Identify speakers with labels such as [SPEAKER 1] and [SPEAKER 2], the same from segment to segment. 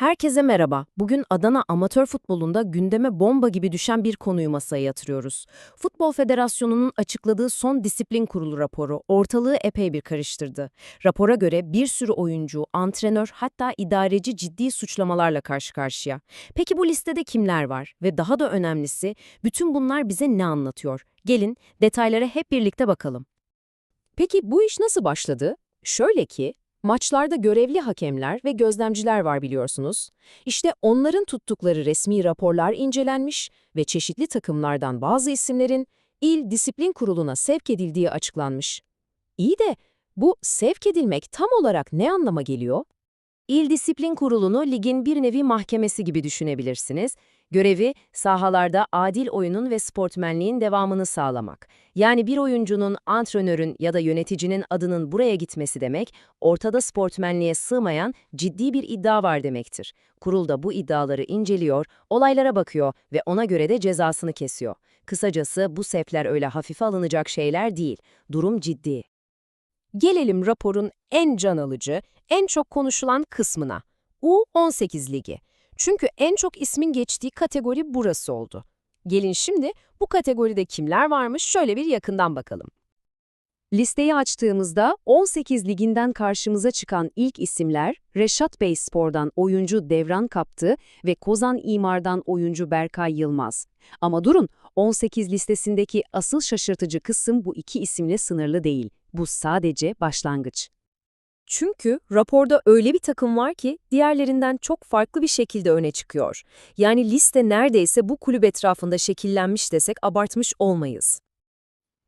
[SPEAKER 1] Herkese merhaba. Bugün Adana amatör futbolunda gündeme bomba gibi düşen bir konuyu masaya yatırıyoruz. Futbol Federasyonu'nun açıkladığı son disiplin kurulu raporu ortalığı epey bir karıştırdı. Rapora göre bir sürü oyuncu, antrenör hatta idareci ciddi suçlamalarla karşı karşıya. Peki bu listede kimler var? Ve daha da önemlisi bütün bunlar bize ne anlatıyor? Gelin detaylara hep birlikte bakalım. Peki bu iş nasıl başladı? Şöyle ki, maçlarda görevli hakemler ve gözlemciler var biliyorsunuz. İşte onların tuttukları resmi raporlar incelenmiş ve çeşitli takımlardan bazı isimlerin İl Disiplin Kurulu'na sevk edildiği açıklanmış. İyi de bu sevk edilmek tam olarak ne anlama geliyor? İl Disiplin Kurulu'nu ligin bir nevi mahkemesi gibi düşünebilirsiniz. Görevi sahalarda adil oyunun ve sportmenliğin devamını sağlamak. Yani bir oyuncunun, antrenörün ya da yöneticinin adının buraya gitmesi demek, ortada sportmenliğe sığmayan ciddi bir iddia var demektir. Kurul da bu iddiaları inceliyor, olaylara bakıyor ve ona göre de cezasını kesiyor. Kısacası bu sevkler öyle hafife alınacak şeyler değil. Durum ciddi. Gelelim raporun en can alıcı, en çok konuşulan kısmına. U18 Ligi. Çünkü en çok ismin geçtiği kategori burası oldu. Gelin şimdi bu kategoride kimler varmış şöyle bir yakından bakalım. Listeyi açtığımızda 18 liginden karşımıza çıkan ilk isimler Reşat Bey Spor'dan oyuncu Devran Kaptı ve Kozan İmar'dan oyuncu Berkay Yılmaz. Ama durun, 18 listesindeki asıl şaşırtıcı kısım bu iki isimle sınırlı değil. Bu sadece başlangıç. Çünkü raporda öyle bir takım var ki diğerlerinden çok farklı bir şekilde öne çıkıyor. Yani liste neredeyse bu kulüp etrafında şekillenmiş desek abartmış olmayız.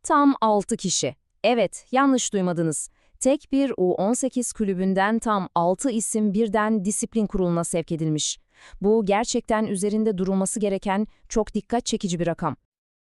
[SPEAKER 1] Tam 6 kişi. Evet, yanlış duymadınız. Tek bir U18 kulübünden tam 6 isim birden disiplin kuruluna sevk edilmiş. Bu gerçekten üzerinde durulması gereken çok dikkat çekici bir rakam.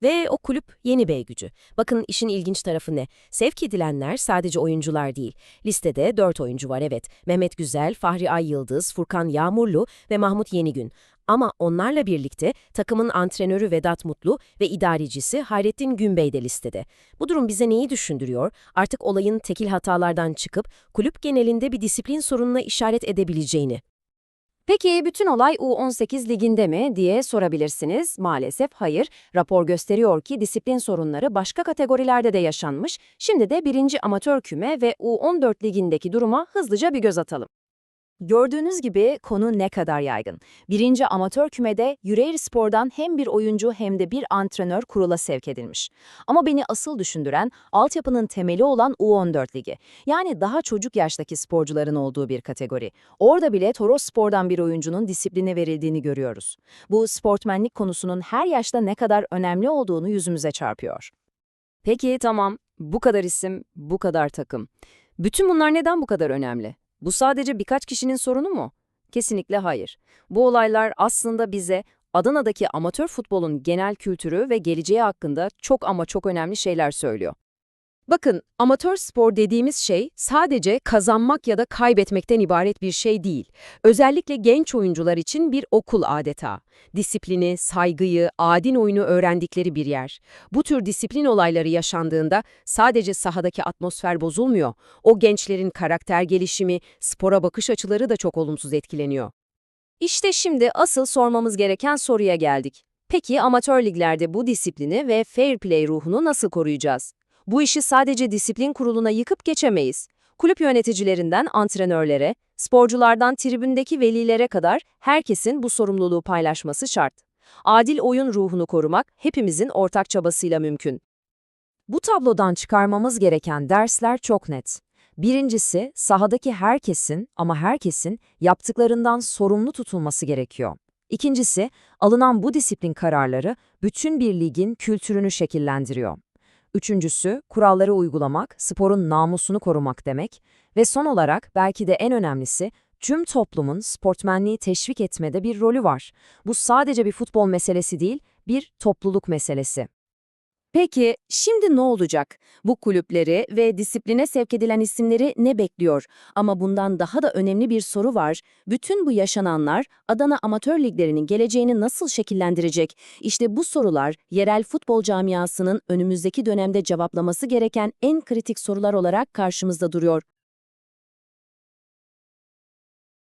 [SPEAKER 1] Ve o kulüp Yeni Bey gücü. Bakın işin ilginç tarafı ne? Sevk edilenler sadece oyuncular değil. Listede 4 oyuncu var evet. Mehmet Güzel, Fahri Ay Yıldız, Furkan Yağmurlu ve Mahmut Yenigün. Ama onlarla birlikte takımın antrenörü Vedat Mutlu ve idarecisi Hayrettin Günbey de listede. Bu durum bize neyi düşündürüyor? Artık olayın tekil hatalardan çıkıp kulüp genelinde bir disiplin sorununa işaret edebileceğini. Peki bütün olay U18 liginde mi diye sorabilirsiniz. Maalesef hayır. Rapor gösteriyor ki disiplin sorunları başka kategorilerde de yaşanmış. Şimdi de 1. amatör küme ve U14 ligindeki duruma hızlıca bir göz atalım. Gördüğünüz gibi konu ne kadar yaygın. Birinci amatör kümede Yüreğir Spor'dan hem bir oyuncu hem de bir antrenör kurula sevk edilmiş. Ama beni asıl düşündüren altyapının temeli olan U14 ligi. Yani daha çocuk yaştaki sporcuların olduğu bir kategori. Orada bile Toros Spor'dan bir oyuncunun disipline verildiğini görüyoruz. Bu sportmenlik konusunun her yaşta ne kadar önemli olduğunu yüzümüze çarpıyor. Peki tamam, bu kadar isim, bu kadar takım. Bütün bunlar neden bu kadar önemli? Bu sadece birkaç kişinin sorunu mu? Kesinlikle hayır. Bu olaylar aslında bize Adana'daki amatör futbolun genel kültürü ve geleceği hakkında çok ama çok önemli şeyler söylüyor. Bakın, amatör spor dediğimiz şey sadece kazanmak ya da kaybetmekten ibaret bir şey değil. Özellikle genç oyuncular için bir okul adeta. Disiplini, saygıyı, adil oyunu öğrendikleri bir yer. Bu tür disiplin olayları yaşandığında sadece sahadaki atmosfer bozulmuyor. O gençlerin karakter gelişimi, spora bakış açıları da çok olumsuz etkileniyor. İşte şimdi asıl sormamız gereken soruya geldik. Peki amatör liglerde bu disiplini ve fair play ruhunu nasıl koruyacağız? Bu işi sadece disiplin kuruluna yıkıp geçemeyiz. Kulüp yöneticilerinden antrenörlere, sporculardan tribündeki velilere kadar herkesin bu sorumluluğu paylaşması şart. Adil oyun ruhunu korumak hepimizin ortak çabasıyla mümkün. Bu tablodan çıkarmamız gereken dersler çok net. Birincisi, sahadaki herkesin ama herkesin yaptıklarından sorumlu tutulması gerekiyor. İkincisi, alınan bu disiplin kararları bütün bir ligin kültürünü şekillendiriyor. Üçüncüsü, kuralları uygulamak, sporun namusunu korumak demek ve son olarak belki de en önemlisi, tüm toplumun sportmenliği teşvik etmede bir rolü var. Bu sadece bir futbol meselesi değil, bir topluluk meselesi. Peki şimdi ne olacak? Bu kulüpleri ve disipline sevk edilen isimleri ne bekliyor? Ama bundan daha da önemli bir soru var. Bütün bu yaşananlar Adana Amatör Liglerinin geleceğini nasıl şekillendirecek? İşte bu sorular yerel futbol camiasının önümüzdeki dönemde cevaplaması gereken en kritik sorular olarak karşımızda duruyor.